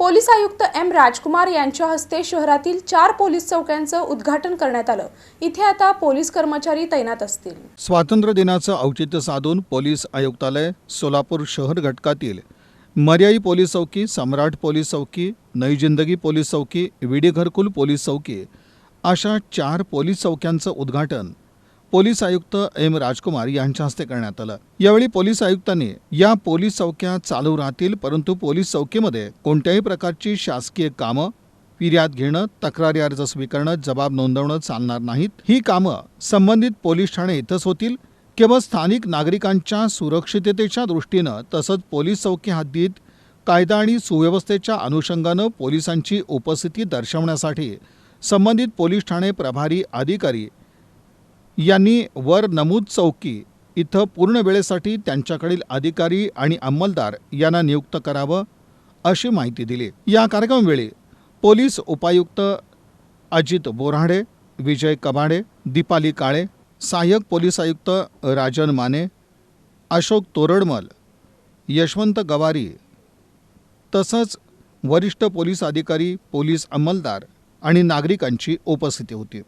Police आयुक्त M राजकुमार यांच्या हस्ते शहरातील चार पोलीस चौक्यांचं उद्घाटन करण्यात आलं. इथे आता पोलीस कर्मचारी तैनात असतील. स्वातंत्र्य दिनाचं औचित्य साधून पोलीस आयुक्तालय सोलापूर शहर घटकातील मर्याई पोलीस चौकी सम्राट पोलीस चौकी नई जिंदगी पोलीस चौकी विडी घरकुल पोलीस चौकी अशा चार पोलीस चौक्यांचं उद्घाटन पोलीस आयुक्त एम राजकुमार यांच्या हस्ते करण्यात आलं. यावेळी पोलीस आयुक्तांनी या पोलीस चौक्या चालू राहतील परंतु पोलीस चौकीमध्ये कोणत्याही प्रकारची शासकीय कामं फिर्याद घेणं तक्रारी अर्ज स्वीकारणं जबाब नोंदवणं चालणार नाहीत. ही कामं संबंधित पोलीस ठाणे इथंच होतील. केवळ स्थानिक नागरिकांच्या सुरक्षिततेच्या दृष्टीनं तसंच पोलीस चौकी हद्दीत कायदा आणि सुव्यवस्थेच्या अनुषंगानं पोलिसांची उपस्थिती दर्शवण्यासाठी संबंधित पोलीस ठाणे प्रभारी अधिकारी यांनी वर नमूद चौकी इथं पूर्ण वेळेसाठी त्यांच्याकडील अधिकारी आणि अंमलदार यांना नियुक्त करावं अशी माहिती दिली. या कार्यक्रमवेळी पोलीस उपायुक्त अजित बोराडे विजय कबाडे दीपाली काळे सहाय्यक पोलीस आयुक्त राजन माने अशोक तोरडमल यशवंत गवारी तसंच वरिष्ठ पोलीस अधिकारी पोलीस अंमलदार आणि नागरिकांची उपस्थिती होती.